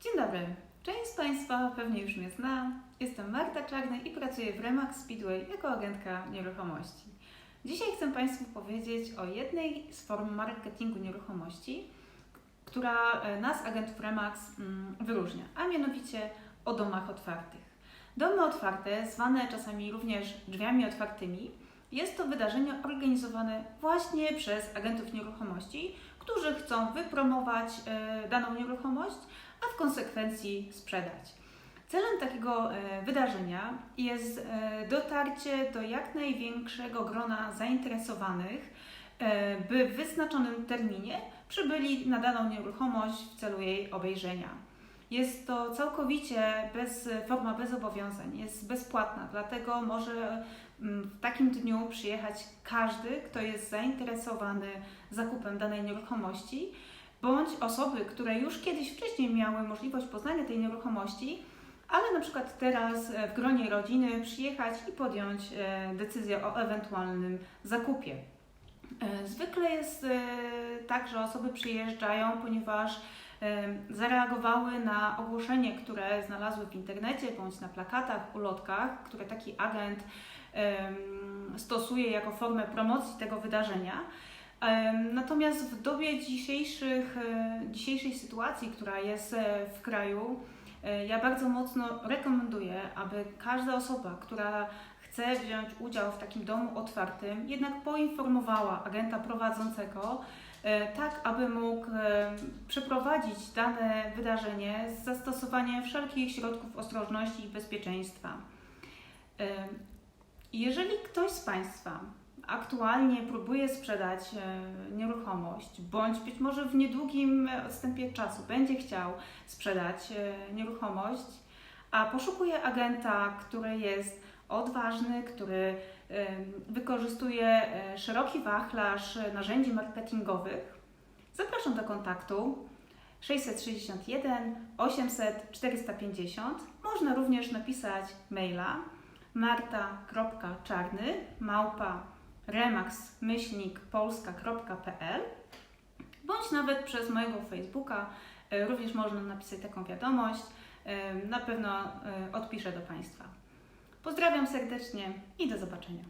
Dzień dobry. Część z Państwa pewnie już mnie zna. Jestem Marta Czarny i pracuję w Remax Speedway jako agentka nieruchomości. Dzisiaj chcę Państwu powiedzieć o jednej z form marketingu nieruchomości, która e, nas, agentów Remax, mm, wyróżnia, a mianowicie o domach otwartych. Domy otwarte, zwane czasami również drzwiami otwartymi, jest to wydarzenie organizowane właśnie przez agentów nieruchomości, którzy chcą wypromować e, daną nieruchomość, a w konsekwencji sprzedać. Celem takiego e, wydarzenia jest e, dotarcie do jak największego grona zainteresowanych, by w wyznaczonym terminie przybyli na daną nieruchomość w celu jej obejrzenia. Jest to całkowicie bez, forma bez zobowiązań, jest bezpłatna, dlatego może mm, w takim dniu przyjechać każdy, kto jest zainteresowany zakupem danej nieruchomości, bądź osoby, które już kiedyś wcześniej miały możliwość poznania tej nieruchomości, ale na przykład teraz e, w gronie rodziny przyjechać i podjąć e, decyzję o ewentualnym zakupie. E, Zwykle jest tak, że osoby przyjeżdżają, ponieważ zareagowały na ogłoszenie, które znalazły w internecie bądź na plakatach, ulotkach, które taki agent stosuje jako formę promocji tego wydarzenia. Natomiast w dobie dzisiejszych, e, dzisiejszej sytuacji, która jest e, w kraju, e, ja bardzo mocno rekomenduję, aby każda osoba, która chce wziąć udział w takim domu otwartym, jednak poinformowała agenta prowadzącego, e, tak aby mógł e, przeprowadzić dane wydarzenie z zastosowaniem wszelkich środków ostrożności i bezpieczeństwa. E, Jeżeli ktoś z Państwa aktualnie próbuje sprzedać nieruchomość, bądź być może w niedługim odstępie czasu będzie chciał sprzedać nieruchomość, a poszukuje agenta, który jest odważny, który e, wykorzystuje e, szeroki wachlarz narzędzi marketingowych, zapraszam do kontaktu 661 800 450. Można również napisać maila marta.czarny małpa remax-polska.pl bądź nawet przez mojego Facebooka e, również można napisać taką wiadomość. E, Na pewno e, odpiszę do Państwa. Pozdrawiam serdecznie i do zobaczenia.